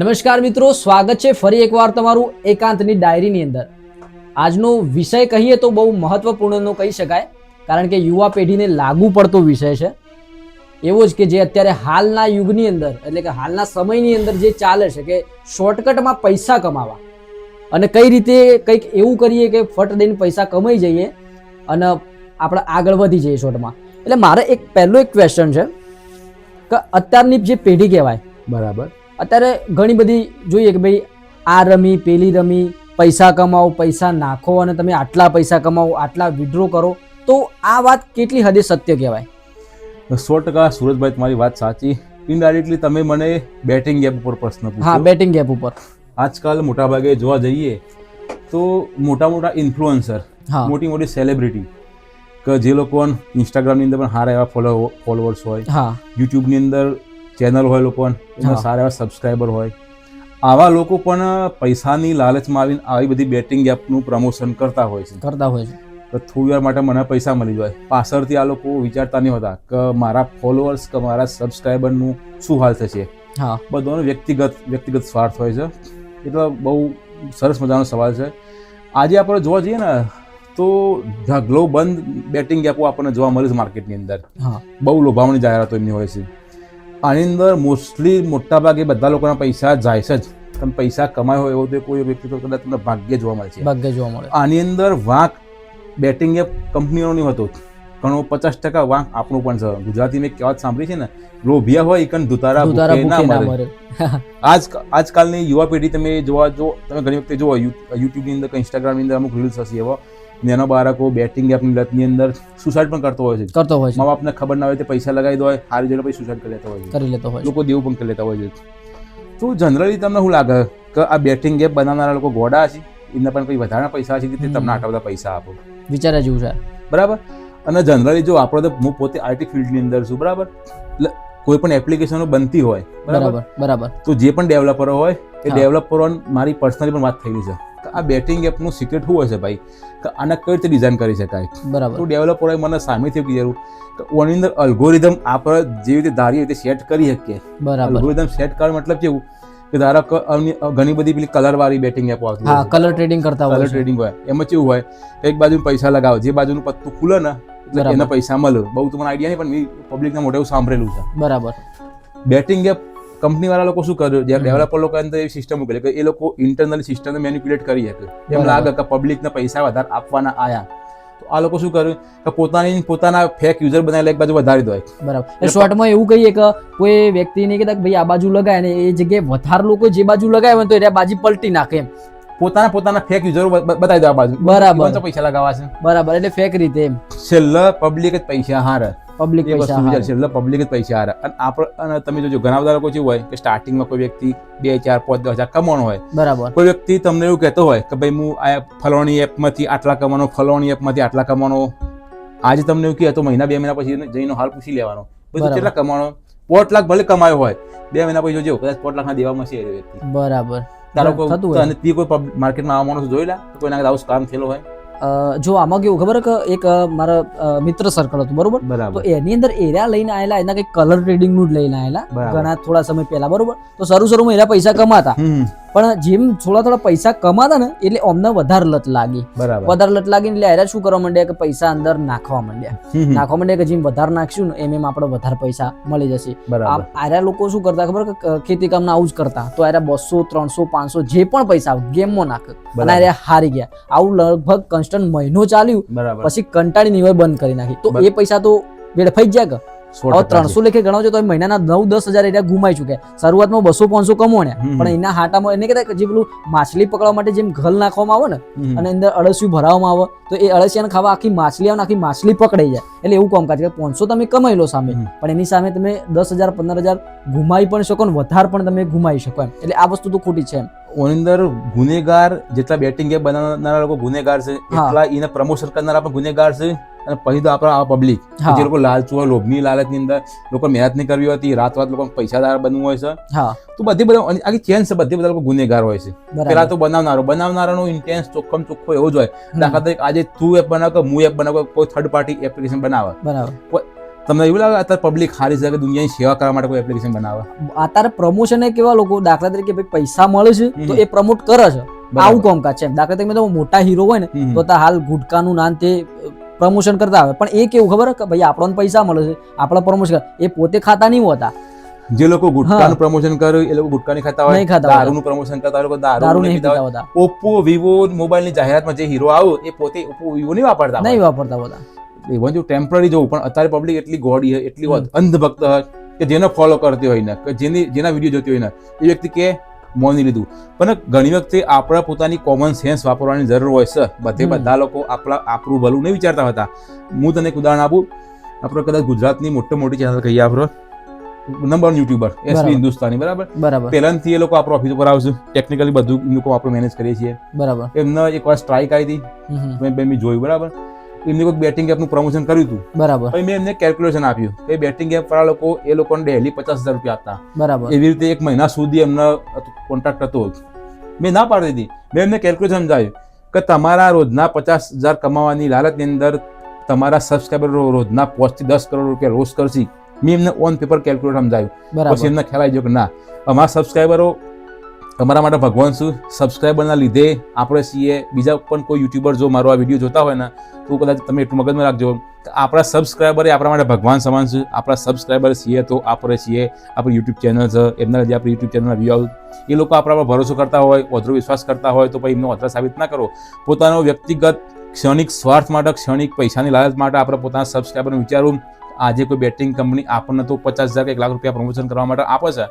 નમસ્કાર મિત્રો, સ્વાગત છે ફરી એકવાર તમારું એકાંતની ડાયરીની અંદર. આજનો વિષય કહીએ તો બહુ મહત્વપૂર્ણનો કહી શકાય, કારણ કે યુવા પેઢીને લાગુ પડતો વિષય છે. એવો જ કે જે અત્યારે હાલના યુગની અંદર, એટલે કે હાલના સમયની અંદર જે ચાલે છે કે શોર્ટકટમાં પૈસા કમાવા. અને કઈ રીતે કંઈક એવું કરીએ કે ફટ દઈને પૈસા કમાઈ જઈએ અને આપણે આગળ વધી જઈએ શોર્ટમાં. એટલે મારે એક પહેલો એક ક્વેશ્ચન છે, કે અત્યારની જે પેઢી કહેવાય, બરાબર. અત્યારે ઘણી બધી જોઈએ કે ભાઈ આ રમી પેલી રમી પૈસા કમાવો પૈસા નાખો અને તમે આટલા પૈસા કમાવો આટલા વિડ્રો કરો તો આ વાત કેટલી હદે સત્ય કહેવાય? સો ટકા સુરજભાઈ તમારી વાત સાચી. ઇનડાયરેક્ટલી તમે મને બેટિંગ ગેપ ઉપર પ્રશ્ન હા બેટિંગ ગેપ ઉપર. આજકાલ મોટાભાગે જોવા જઈએ તો મોટા મોટા ઇન્ફ્લુઅન્સર હા. મોટી મોટી સેલિબ્રિટી કે જે લોકો ઇન્સ્ટાગ્રામની અંદર પણ સારા એવા ફોલો ફોલોવર્સ હોય હા. યુટ્યુબની અંદર ચેનલ હોય લોકો એમાં સારા એવા સબસ્ક્રાઈબર હોય. આવા લોકો પણ પૈસાની લાલચમાં આવીને આવી બધી બેટિંગ એપનું પ્રમોશન કરતા હોય છે. કરતા હોય છે. તો થોડી વાર માટે મને પૈસા મળી જાય. પાછળથી આ લોકો વિચારતા નહીં હોતા કે મારા ફોલોઅર્સ કે મારા સબસ્ક્રાઈબરનું શું હાલ થશે. હા. બધાનો વ્યક્તિગત વ્યક્તિગત સ્વાર્થ હોય છે. એટલે બહુ સરસ મજાનો સવાલ છે. આજે આપણે જોવા જઈએ ને તો ઢગલો બંધ બેટિંગ એપો આપણને જોવા મળે છે માર્કેટની અંદર. હા. બહુ લોભામણી જાહેરાતો એમની હોય છે. આની અંદર મોસ્ટલી મોટાભાગે બધા લોકોના પૈસા જાય છે જ. તમે પૈસા કમાય હોય એવો તો કોઈ વ્યક્તિ તો કદાચ તમને ભાગ્ય જોવા મળે છે. ભાગ્ય જોવા મળે. આની અંદર વાંક બેટિંગ એપ કંપનીઓનો હોતો. ઘણો પચાસ ટકા વાંક આપણું પણ છે. ગુજરાતી મેં કહેવત સાંભળી છે ને લોભિયા હોય દુતારા દુધારા ના મરે. આજ આજકાલની યુવા પેઢી તમે જોવા જો તમે ઘણી વખતે જોવો યુટ્યુબની અંદર કે ઇન્સ્ટાગ્રામની અંદર અમુક રીલ્સ હશે એવો. નાના બાળકો બેટિંગ એપની લતની અંદર સુસાઇડ પણ કરતો હોય છે. કરતો હોય મા છે. બાપને ખબર ના હોય તે પૈસા લગાવી દો હોય હારી જોડે પછી સુસાઇડ કરી લેતા હોય છે. કરી લેતો હોય લોકો દેવું પણ કરી લેતા હોય છે. તો જનરલી તમને શું લાગે? કે આ બેટિંગ એપ બનાવનારા લોકો ગોડા છે? એમને પણ કોઈ વધારે પૈસા છે કે તે તમને આટલા બધા પૈસા આપો? વિચાર્યા જેવું છે. બરાબર? અને જનરલી જો આપણે તો હું પોતે આઈટી ફિલ્ડની અંદર છું બરાબર? એટલે કોઈ પણ એપ્લિકેશનો બનતી હોય બરાબર? બરાબર તો જે પણ ડેવલપરો હોય એ. ડેવલપરો મારી પર્સનલી પણ વાત થયેલી છે. કે આ બેટિંગ એપનું સિક્રેટ શું હોય છે ભાઈ? કે આને કઈ રીતે ડિઝાઇન કરી શકાય? બરાબર. તો ડેવલપરોએ મને સામેથી કીધું કે ઓની અંદર અલ્ગોરિધમ આપણે જેવી રીતે ધારી રીતે સેટ કરી શકીએ. બરાબર. અલ્ગોરિધમ સેટ કરવા મતલબ કેવું? કે ધારો ઘણી બધી પેલી કલર વાળી બેટિંગ એપો આવતી હા કલર ટ્રેડિંગ કરતા હોય કલર ટ્રેડિંગ હોય. એમાં કેવું હોય એક બાજુ પૈસા લગાવો જે બાજુનું પત્તું ખુલે ને એટલે એના પૈસા મળે. બહુ તમને આઈડિયા નહીં પણ મેં પબ્લિકના મોઢે એવું સાંભળેલું છે. બરાબર. બેટિંગ એપ કંપની વાળા લોકો શું કર્યું જે ડેવલપર લોકો અંદર એવી સિસ્ટમ મૂકેલી કે એ લોકો ઇન્ટરનલી સિસ્ટમને મેન્યુપ્યુલેટ કરી શકે. એમ લાગે કે પબ્લિકને પૈસા વધારે આપવાના આયા. તો આ લોકો શું કર્યું કે પોતાની પોતાના ફેક યુઝર બનાવેલા એક બાજુ વધારી દો. બરાબર. એ શોર્ટમાં એવું કહીએ કે કોઈ વ્યક્તિને કહેતા કે ભાઈ આ બાજુ લગાય ને એ જગ્યાએ વધારે લોકો જે બાજુ લગાવે તો એ બાજુ પલટી નાખે એમ. પોતાના પોતાના ફેક યુઝરો બતાવી દેવા બાજુ. બરાબર. પૈસા લગાવવા છે. બરાબર એટલે ફેક રીતે છેલ્લા પબ્લિક જ પૈસા હારે. પબ્લિક પૈસા હારે. છેલ્લા પબ્લિક જ પૈસા હારે. અને આપણે તમે જોજો ઘણા બધા લોકો જેવું હોય કે સ્ટાર્ટિંગમાં કોઈ વ્યક્તિ બે ચાર પાંચ દસ હજાર કમાણો હોય. બરાબર. કોઈ વ્યક્તિ તમને એવું કહેતો હોય કે ભાઈ હું આ ફલાણી એપમાંથી આટલા કમાનો ફલાણી એપમાંથી આટલા કમાનો આજે તમને એવું કહે તો મહિના બે મહિના પછી જઈને હાલ પૂછી લેવાનો. બધું કેટલા કમાણો પોટ લાખ ભલે કમાયો હોય. બે મહિના પછી જોજો કદાચ પોટ લાખના દેવામાં છે વ્યક્તિ. બરાબર. તારો થતું હોય. અને તે કોઈ માર્કેટમાં આવા માણસ જોયેલા? કોઈ ના આવું કામ થયેલો હોય? જો આમાં કેવું ખબર કે એક મારા મિત્ર સર્કલ હતું બરોબર? તો એની અંદર એરિયા લઈને આવેલા એના કઈ કલર ટ્રેડિંગનું જ લઈને આવેલા ઘણા થોડા સમય પહેલા બરોબર? તો શરૂ શરૂમાં એના પૈસા કમાતા. પણ જેમ થોડા થોડા પૈસા કમાતા ને એટલે અમને વધારે લત લાગી. બરાબર. વધારે લત લાગી એટલે આયરા શું કરવા માંડ્યા કે પૈસા અંદર નાખવા માંડ્યા. નાખવા માંડ્યા કે જેમ વધારે નાખશું ને એમ એમ આપણે વધારે પૈસા મળી જશે. આયરા આમ લોકો શું કરતા ખબર કે ખેતી કામના આવું જ કરતા. તો આયરા બસો ત્રણસો પાંચસો જે પણ પૈસા આવે ગેમમાં નાખે. અને હારી ગયા. આવું લગભગ કન્સ્ટન્ટ મહિનો ચાલ્યું. પછી કંટાળી નિવાય બંધ કરી નાખી. તો એ પૈસા તો વેડફાઈ જ જાય કે? હવે ત્રણસો લેખે ગણાવજો તો મહિનાના નવ દસ હજાર એટલે ગુમાઈ ચુકે શરૂઆતમાં બસો પાંચસો કમો ને પણ એના હાટામાં એને કહેતા જે પેલું માછલી પકડવા માટે જેમ ઘલ નાખવામાં આવે ને અને અંદર અળસિયું ભરાવવામાં આવે તો એ અળસિયાને ખાવા આખી માછલી આવે આખી માછલી પકડાઈ જાય. એટલે એવું કામકાજ કે પાંચસો તમે કમાઈ લો સામે પણ એની સામે તમે દસ હજાર પંદર હજાર ગુમાવી પણ શકો ને વધારે પણ તમે ગુમાવી શકો એમ. એટલે આ વસ્તુ તો ખોટી છે એમ. ઓની અંદર ગુનેગાર જેટલા બેટિંગ બનાવનારા લોકો ગુનેગાર છે એટલા એને પ્રમોશન કરનારા પણ ગુનેગાર છે. અને પછી તો આપણા આ પબ્લિક જે લોકો લાલચુ હોય લોભની લાલચની અંદર લોકો મહેનત નહીં કરવી હોતી રાત રાત લોકો પૈસાદાર બનવું હોય છે. હા. તો બધી બધા આખી ચેન છે બધી બધા લોકો ગુનેગાર હોય છે. પેલા તો બનાવનારો બનાવનારાનો ઇન્ટેન્સ ચોખ્ખમ ચોખ્ખો એવો જ હોય. દાખલા તરીકે આજે તું એપ બનાવ કે હું એપ બનાવ કોઈ થર્ડ પાર્ટી એપ્લિકેશન બનાવે. બરાબર. તમને એવું લાગે અત્યારે પબ્લિક હારી છે કે દુનિયાની સેવા કરવા માટે કોઈ એપ્લિકેશન બનાવે? અત્યારે પ્રમોશન એ કેવા લોકો દાખલા તરીકે ભાઈ પૈસા મળે છે તો એ પ્રમોટ કરે છે. આવું કામકાજ છે. દાખલા તરીકે તો મોટા હીરો હોય ને તો હાલ ગુટકાનું નામ તે પ્રમોશન કરતા આવે. પણ એ કેવું ખબર કે ભાઈ આપણને પૈસા મળે છે. આપણે પ્રમોશન એ પોતે ખાતા નહીં હોતા. જે લોકો ગુટકાનું પ્રમોશન કરે એ લોકો ગુટકા નહીં ખાતા હોય. દારૂનું પ્રમોશન કરતા હોય લોકો દારૂ નહીં પીતા હોતા. ઓપ્પો વિવો મોબાઈલની જાહેરાતમાં જે હીરો આવ્યો એ પોતે ઓપ્પો વિવો નહીં વાપરતા નહીં વાપરતા હોતા. ઇવન જો ટેમ્પરરી જોવું પણ અત્યારે પબ્લિક એટલી ગોડી એટલી અંધભક્ત હોય કે જેને ફોલો કરતી હોય ને કે જેની જેના વીડિયો જોતી હોય ને એ વ્યક્તિ કે મોની લીધું. પણ ઘણી વખતે આપણા પોતાની કોમન સેન્સ વાપરવાની જરૂર હોય છે. બધે બધા લોકો આપણા આપણું ભલું નહીં વિચારતા હતા. હું તને એક ઉદાહરણ આપું. આપણે કદાચ ગુજરાતની મોટી મોટી ચેનલ કહીએ આપણે. Number one YouTuber SB Hindustani બરાબર? બરાબર. પહેલાથી એ લોકો આપણો ઓફિસ ઉપર આવશે. ટેકનિકલી બધું લોકો આપણે મેનેજ કરીએ છીએ. બરાબર. એમને એકવાર સ્ટ્રાઇક આવી હતી. મેં જોયું બરાબર? એમને કોઈ બેટિંગ એપનું પ્રમોશન કર્યું હતું. બરાબર. પછી મેં એમને કેલ્ક્યુલેશન આપ્યું કે બેટિંગ એપ વાળા લોકો એ લોકોને ડેલી પચાસ હજાર રૂપિયા આપતા. બરાબર. એવી રીતે એક મહિના સુધી એમનો કોન્ટ્રાક્ટ હતો મેં ના પાડી દીધી. મેં એમને કેલ્ક્યુલેશન સમજાવ્યું કે તમારા રોજના પચાસ હજાર કમાવાની લાલચની અંદર તમારા સબસ્ક્રાઈબર રોજના પાંચથી દસ કરોડ રૂપિયા રોજ કરશે. મેં એમને ઓન પેપર કેલ્ક્યુલેટ સમજાવ્યું. પછી એમને ખ્યાલ આવી ગયો કે ના અમારા સબસ્ક્રાઈબરો અમારા માટે ભગવાન શું? સબસ્ક્રાઈબરના લીધે આપણે સીએ બીજા પણ કોઈ યુટ્યુબર જો મારો આ વીડિયો જોતા હોય ને, તો કદાચ તમે એટલું મગજમાં રાખજો. કે આપણા સબસ્ક્રાઈબરે આપણા માટે ભગવાન સમાન છે. આપણા સબસ્ક્રાઈબર છીએ તો આપણે છીએ આપણી યુટ્યુબ ચેનલ છે. એમના લીધે આપણી યુટ્યુબ ચેનલના વ્યૂ એ લોકો આપણા પર ભરોસો કરતા હોય ઓધરો વિશ્વાસ કરતા હોય, તો પછી એમનો ઓધરા સાબિત ના કરો. પોતાનો વ્યક્તિગત ક્ષણિક સ્વાર્થ માટે, ક્ષણિક પૈસાની લાલચ માટે આપણે પોતાના સબસ્ક્રાઈબરને વિચારવું આજે કોઈ બેટિંગ કંપની આપણને તો પચાસ હજાર એક લાખ રૂપિયા પ્રમોશન કરવા માટે આપે છે.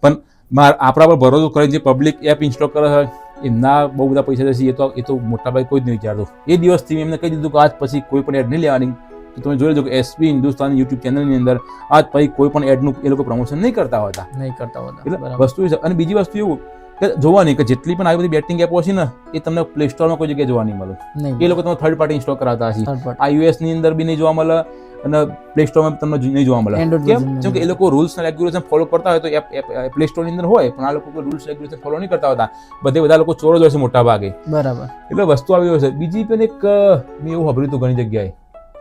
પણ આપણા પર ભરોસો કરીને જે પબ્લિક એપ ઇન્સ્ટોલ કરે છે એમના બહુ બધા પૈસા જશે એ તો એ તો મોટા ભાઈ કોઈ જ નહીં વિચારતો. એ દિવસથી મેં એમને કહી દીધું કે આજ પછી કોઈ પણ એડ નહીં લેવાની. તો તમે જોઈ લેજો કે એસપી હિન્દુસ્તાન યુટ્યુબ ચેનલની અંદર આજ પછી કોઈ પણ એડનું એ લોકો પ્રમોશન નહીં કરતા હોતા. નહીં કરતા હોતા એટલે બરાબર. વસ્તુ છે. અને બીજી વસ્તુ એવું કે જોવાની કે જેટલી પણ આવી બધી બેટિંગ એપો છે ને એ તમને પ્લે સ્ટોરમાં કોઈ જગ્યાએ જોવા નહીં મળે. એ લોકો તમે થર્ડ પાર્ટી ઇન્સ્ટોલ કરાવતા હશે. આ. ની અંદર બી નહીં જોવા મળે. અને પ્લે સ્ટોરમાં તમને નહીં જોવા મળે. કેમ? કે એ લોકો રૂલ્સ અને રેગ્યુલેશન ફોલો કરતા હોય તો પ્લે સ્ટોરની અંદર હોય પણ આ લોકો કોઈ રૂલ્સ રેગ્યુલેશન ફોલો નહીં કરતા હોતા. બધે બધા લોકો ચોરો જ હોય છે મોટા ભાગે બરાબર. એટલે વસ્તુ આવી હોય છે. બીજી પણ એક મેં એવું સાંભળ્યું હતું ઘણી જગ્યાએ.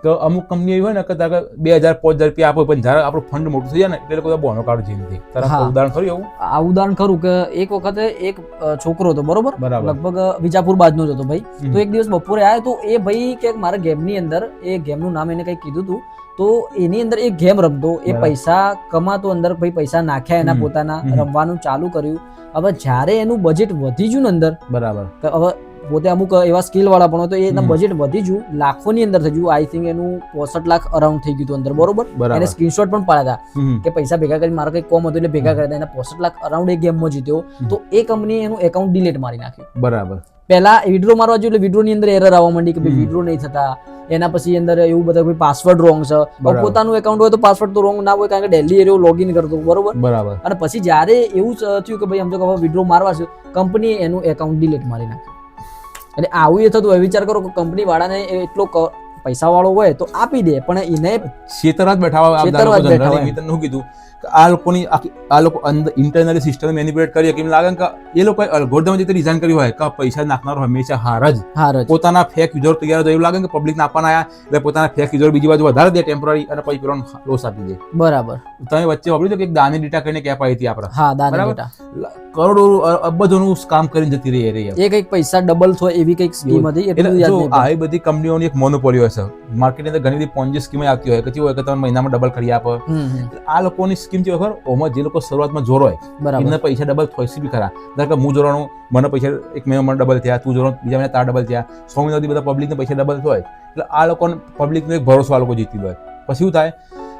કે અમુક કંપની એવી હોય ને કે તારે બે હજાર પાંચ હજાર રૂપિયા આપો પણ જ્યારે આપણું ફંડ મોટું થઈ જાય ને એટલે એ લોકો બોનો કાર્ડ જેમથી તારા. કોઈ ઉદાહરણ ખરું એવું? આ ઉદાહરણ ખરું કે એક વખતે એક છોકરો હતો બરોબર? લગભગ વિજાપુર બાજનો જ હતો ભાઈ. તો એક દિવસ બપોરે આવ્યો તો એ ભાઈ કે મારા ગેમની અંદર એ ગેમનું નામ એને કંઈક કીધું હતું તો એની અંદર એક ગેમ રમતો. એ પૈસા કમાતો અંદર ભાઈ પૈસા નાખ્યા એના પોતાના રમવાનું ચાલુ કર્યું. હવે જ્યારે એનું બજેટ વધી ગયું ને અંદર બરાબર. હવે પોતે અમુક એવા સ્કિલ વાળા પણ હોય તો એના બજેટ વધી ગયું. લાખોની અંદર થઈ ગયું. આઈ થિંક એનું પોસઠ લાખ અરાઉન્ડ થઈ ગયું હતું અંદર. બરોબર? એને સ્ક્રીનશોટ પણ પાડ્યા હતા કે પૈસા ભેગા કરી મારો કંઈક કોમ હતું એટલે ભેગા કર્યા હતા. એના પોસઠ લાખ અરાઉન્ડ એ ગેમમાં જીત્યો. તો એ કંપનીએ એનું એકાઉન્ટ ડિલીટ મારી નાખ્યું. બરાબર. પહેલા વિડ્રો મારવા જોઈએ એટલે વિડ્રો ની અંદર એરર આવવા માંડી કે ભાઈ વિડ્રો નહીં થતા. એના પછી અંદર એવું બધા ભાઈ પાસવર્ડ રોંગ છે. પોતાનું એકાઉન્ટ હોય તો પાસવર્ડ તો રોંગ ના હોય કારણ કે ડેલી એવું લોગિન કરતો બરોબર? બરાબર. અને પછી જ્યારે એવું થયું કે ભાઈ આમ તો વિડ્રો મારવા છે કંપની એનું એકાઉન્ટ ડિલીટ મારી નાખ્યું. એટલે આવું એ થતું હોય વિચાર કરો કે કંપની વાળાને એ એટલો પૈસા વાળો હોય તો આપી દે પણ એને છેતરવા જ બેઠા હોય આ. મેં તમને કીધું કે આ લોકોની આ લોકો અંદર ઇન્ટરનલી સિસ્ટમ મેનિપ્યુલેટ કરી કે લાગે કે એ લોકોએ અલ્ગોરિધમ જે ડિઝાઇન કર્યું હોય કે પૈસા નાખનારો હંમેશા હાર જ. પોતાના ફેક યુઝર તૈયાર હોય એવું લાગે કે પબ્લિક આપવાના આવ્યા એટલે પોતાના ફેક યુઝર બીજી બાજુ વધારે દે ટેમ્પરરી અને પછી પેલો લોસ આપી દે. બરાબર. તમે વચ્ચે વાપર્યું કે એક દાની ડેટા કરીને કેપ આવી હતી આપણે? હા દાની ડેટા કરોડો અબજોનું કામ કરીને જતી રહી રહી એ કંઈક પૈસા ડબલ થાય એવી કંઈક સ્કીમ હતી એટલે. આવી બધી કંપનીઓની એક મોનોપોલી હોય છે. માર્કેટની અંદર ઘણી બધી પોન્જી સ્કીમ આવતી હોય. કે હોય કે તમે મહિનામાં ડબલ કરી આપો. આ લોકોની સ્કીમ છે ખબર? ઓમાં જે લોકો શરૂઆતમાં જોરો હોય એમને પૈસા ડબલ થોઈસી બી ખરા. ધારો કે હું જોવાનું મને પૈસા એક મહિનામાં ડબલ થયા તું જોરો બીજા મહિના તાર ડબલ થયા. સો મહિના સુધી બધા પબ્લિકને પૈસા ડબલ થાય એટલે આ લોકોને પબ્લિકનો એક ભરોસો આ લોકો જીતી લે. પછી શું થાય?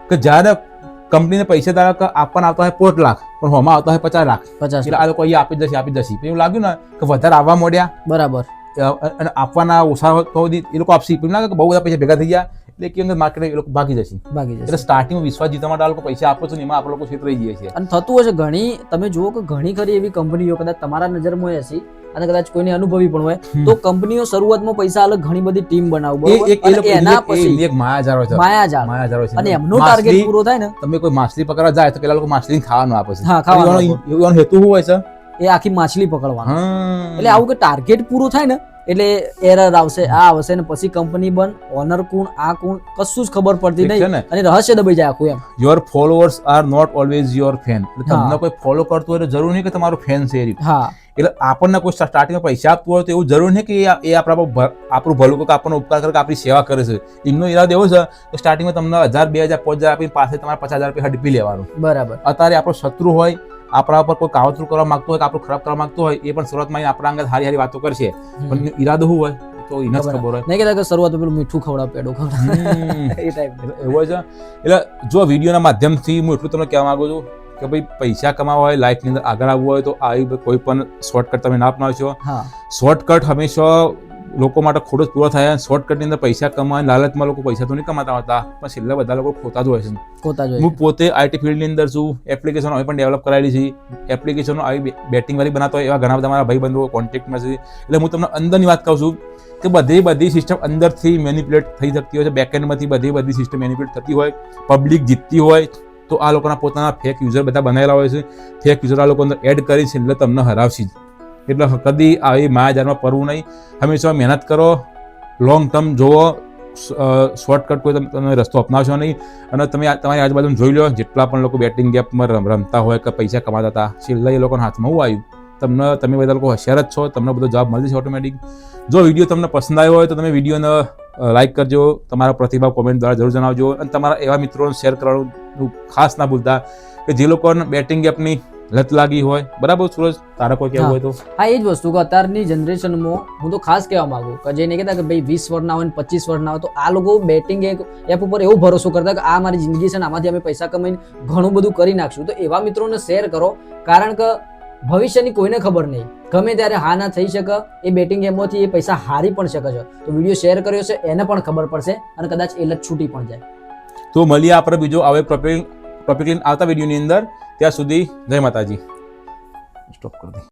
કે જ્યારે કંપનીને પૈસા દ્વારા આપવાના આવતા હોય પોત લાખ પણ હોમાં આવતા હોય પચાસ લાખ. પચાસ એટલે આ લોકો અહીંયા આપી જશે આપી દસી એવું લાગ્યું ને કે વધારે આવવા મોડ્યા બરાબર. અને આપવાના ઓછા તો એ લોકો આપશે. લાગે કે બહુ બધા પૈસા ભેગા થઈ ગયા એટલે કે અંદર માર્કેટ એ લોકો ભાગી જશે. ભાગી એટલે સ્ટાર્ટિંગમાં સ્ટાર્ટિંગ વિશ્વાસ જીતવા માટે આ લોકો પૈસા આપો છો ને એમાં આપણે લોકો છેતરાઈ જઈએ છીએ. અને થતું હશે ઘણી તમે જુઓ કે ઘણી ખરી એવી કંપનીઓ કદાચ તમારા નજરમાં હોય હશે અને કદાચ કોઈને અનુભવી પણ હોય તો કંપનીઓ શરૂઆતમાં પૈસા અલગ ઘણી બધી ટીમ બનાવું એ એક લોકો એના પછી એક હોય છે. માયાજાર માયાજાળ હોય છે. અને એમનો ટાર્ગેટ પૂરો થાય ને. તમે કોઈ માછલી પકડવા જાય તો પેલા લોકો માછલી ખાવાનું આપે છે. હા, ખાવાનું એવાનો હેતુ હોય છે? એ આખી માછલી પકડવાનું. એટલે આવું કે ટાર્ગેટ પૂરું થાય ને એટલે એરર આવશે આ આવશે ને પછી કંપની બંધ ઓનર કોણ આ કોણ કશું જ ખબર પડતી નહીં? અને રહસ્ય દબાઈ જાય આખું એમ. Your followers are not always your fan એટલે તમને કોઈ ફોલો કરતું હોય જરૂર નહીં કે તમારું ફેન છે. હા. એટલે આપણને કોઈ સ્ટાર્ટિંગમાં પૈસા આપતું હોય તો એવું જરૂર નહીં કે એ આપણા આપણું ભલું કે આપણને ઉપકાર કરે કે આપણી સેવા કરે છે. એમનો ઈરાદો એવો છે કે સ્ટાર્ટિંગમાં તમને હજાર બે હજાર પાંચ હજાર આપીને પાસે તમારે પચાસ હજાર રૂપિયા હડપી લેવાનું. બરાબર. અત્યારે આપણો શત્રુ હોય આપણા ઉપર કોઈ કાવતરું કરવા માંગતું હોય કે આપણું ખરાબ કરવા માંગતો હોય એ પણ શરૂઆતમાં આપણા અંગે હારી હારી વાતો કરશે. પણ ઈરાદો શું હોય? તો એને જ ખબર હોય. નહીં. કહેતા કે શરૂઆત પેલું મીઠું ખવડાવ પેડો ખવડાવ. એ ટાઈપ એવો છે? એટલે જો વિડીયોના માધ્યમથી હું એટલું તમને કહેવા માંગુ છું કે ભાઈ પૈસા કમાવા હોય લાઈફની અંદર આગળ આવવું હોય તો આવી કોઈ પણ શોર્ટકટ તમે ના અપનાવશો. શોર્ટકટ હંમેશા લોકો માટે ખોટો પૂરો થાય શોર્ટકટની અંદર પૈસા કમાવાની લાલચમાં લોકો પૈસા તો નહીં કમાતા હોતા પણ છેલ્લે બધા લોકો ખોતા જ હોય છે. કોતા હું પોતે આઈટી ફિલ્ડની અંદર છું એપ્લિકેશનો હવે પણ ડેવલપ કરાયેલી છે. એપ્લિકેશનો આવી બેટિંગ વાળી બનાવતા હોય એવા ઘણા બધા મારા ભાઈબંધો કોન્ટેક્ટમાં છે. એટલે હું તમને અંદરની વાત કહું છું કે બધી બધી સિસ્ટમ અંદરથી મેનિપ્યુલેટ થઈ શકતી હોય છે. બેકએન્ડમાંથી બધી બધી સિસ્ટમ મેનિપ્યુલેટ થતી હોય. પબ્લિક જીતતી હોય તો આ લોકોના પોતાના ફેક યુઝર બધા બનાવેલા હોય છે. ફેક યુઝર આ લોકો અંદર એડ કરી છે એટલે તમને હરાવશે જ. એટલે કદી આવી માયાજારમાં પડવું નહીં. હંમેશા મહેનત કરો લોંગ ટર્મ જોવો શોર્ટકટ કોઈ તમે રસ્તો અપનાવશો નહીં. અને તમે તમારી આજુબાજુ જોઈ લો, જેટલા પણ લોકો બેટિંગ ગેપમાં રમ- રમતા હોય કે પૈસા કમાતા હતા, છેલ્લા એ લોકોના હાથમાં હું આવ્યું? તમને, તમે બધા લોકો હોશિયાર જ છો, તમને બધો જવાબ મળી જશે ઓટોમેટિક જો વીડિયો તમને પસંદ આવ્યો હોય તો તમે વિડીયોને લાઈક કરજો, તમારા પ્રતિભાવ કોમેન્ટ દ્વારા જરૂર જણાવજો અને તમારા એવા મિત્રોને શેર કરવાનું ખાસ ના ભૂલતા કે જે લોકોને બેટિંગ ગેપની લત લાગી હોય. બરાબર સુરજ? તારા કોઈ કહેવું હોય તો? હા એ જ વસ્તુ કે અત્યારની જનરેશનમાં હું તો ખાસ કહેવા માંગુ કે જેને કહેતા કે ભાઈ વીસ વર્ષના હોય ને પચીસ વર્ષના હોય તો આ લોકો બેટિંગ એક એપ ઉપર એવો ભરોસો કરતા કે આ મારી જિંદગી છે ને આમાંથી અમે પૈસા કમાઈને ઘણું બધું કરી નાખશું. તો એવા મિત્રોને શેર કરો. કારણ કે ભવિષ્યની કોઈને ખબર નહીં. ગમે ત્યારે હા ના થઈ શકે એ બેટિંગ ગેમમાંથી એ પૈસા હારી પણ શકે છે. તો વીડિયો શેર કર્યો છે એને પણ ખબર પડશે અને કદાચ એ લત છૂટી પણ જાય. તો મળીએ આપણે બીજો હવે ટોપિક ટોપિક આવતા વિડીયોની અંદર. ત્યાં સુધી જય માતાજી. સ્ટોપ કરી દઈએ